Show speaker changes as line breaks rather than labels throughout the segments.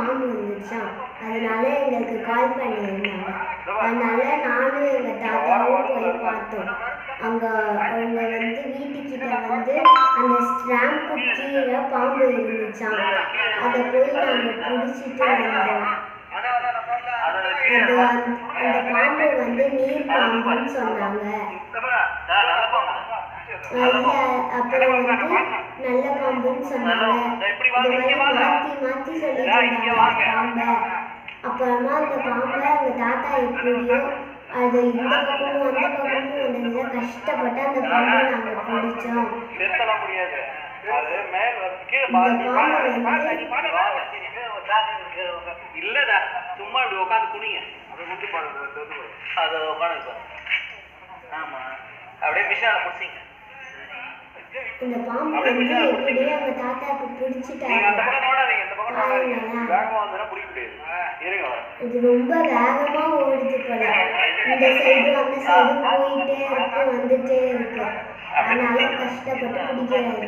பாம்பு வந்துச்சாம் அதனால எங்களுக்கு கால் பண்ணியிருந்தாங்க. அதனால நானும் எங்கள் தாத்தாவும் போய் பார்த்தோம். அங்கே அவங்க வந்து வீட்டுக்கிட்ட வந்து அந்த ஸ்டாம்பு கீழே பாம்பு இருந்துச்சாம். அதை போய் நாங்கள் பிடிச்சிட்டு வந்தோம். அது அந்த பாம்பு வந்து நீர் பாம்புன்னு சொன்னாங்க. அப்புறம் வந்து நல்ல பாம்புன்னு சொன்னாங்க. மாற்றி மாற்றி பாம்பை அப்புறமா அந்த பாம்பை எங்கள் தாத்தா எப்படியோ அது இந்த பக்கமும் அந்த பக்கமும் வந்ததுல கஷ்டப்பட்டு அந்த பாம்பை நாங்கள் பிடிச்சோம்.
இல்லடா சும்மா இப்படி உட்காந்து குனிங்க. அதை உட்காந்து ஆமா. அப்படியே மிஷினால பிடிச்சிங்க.
இந்த பாம்பு வந்து எப்படியோ எங்கள் தாத்தாக்கு
அந்த
பிடிச்சிட்டாங்க.
வேகமா வந்தா பிடிக்க முடியாது. இருங்க.
இது ரொம்ப வேகமா ஓடுது போல. இந்த சைடு அந்த சைடு போயிட்டே இருக்கு வந்துட்டே இருக்கு. அதனால கஷ்டப்பட்டு பிடிக்கிறாரு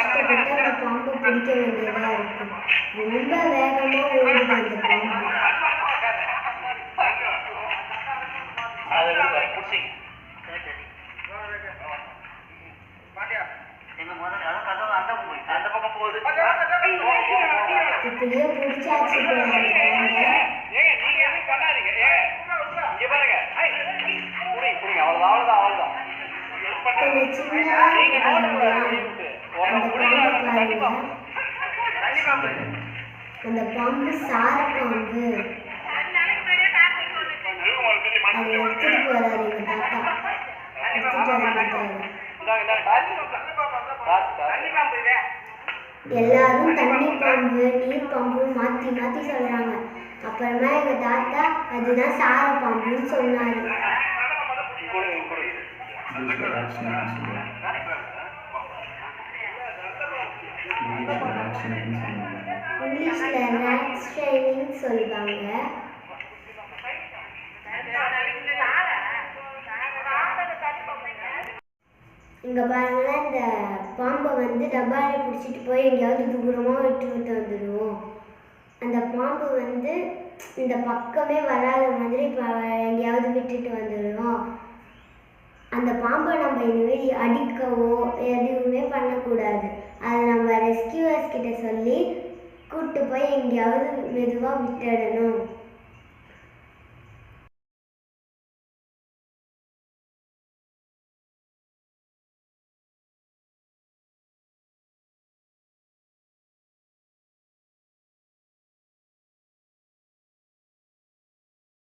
கஷ்டப்பட்டு அந்த பிடிக்க வேண்டியதா இருக்கு. ரொம்ப வேகமா ஓடுது.
கண்டிப்பா
பாருங்க. அந்த பாம்பு சார பாம்பு அதை எடுத்துட்டு போறாரு எல்லாரும் தண்ணி பாம்பு நீர் பாம்பு மாத்தி மாத்தி சொல்றாங்க. அப்புறமா எங்க தாத்தா அதுதான் சார பாம்புன்னு சொன்னாரு.
இங்கிலீஷ்ல வேக்சினேஷன் சொல்லுவாங்க
ரேட் ட்ரைனிங் சொல்லுவாங்க. இங்க பாருங்களேன் இந்த பாம்பை வந்து டப்பாவில் பிடிச்சிட்டு போய் எங்கேயாவது தூரமாக விட்டு விட்டு வந்துடுவோம் அந்த பாம்பு வந்து இந்த பக்கமே வராத மாதிரி இப்போ எங்கேயாவது விட்டுட்டு வந்துடுவோம் அந்த பாம்பை நம்ம இனிமேல் அடிக்கவோ எதுவுமே பண்ணக்கூடாது. அதை நம்ம ரெஸ்கியூவர்ஸ் கிட்ட சொல்லி கூப்பிட்டு போய் எங்கேயாவது மெதுவாக விட்டுடணும்.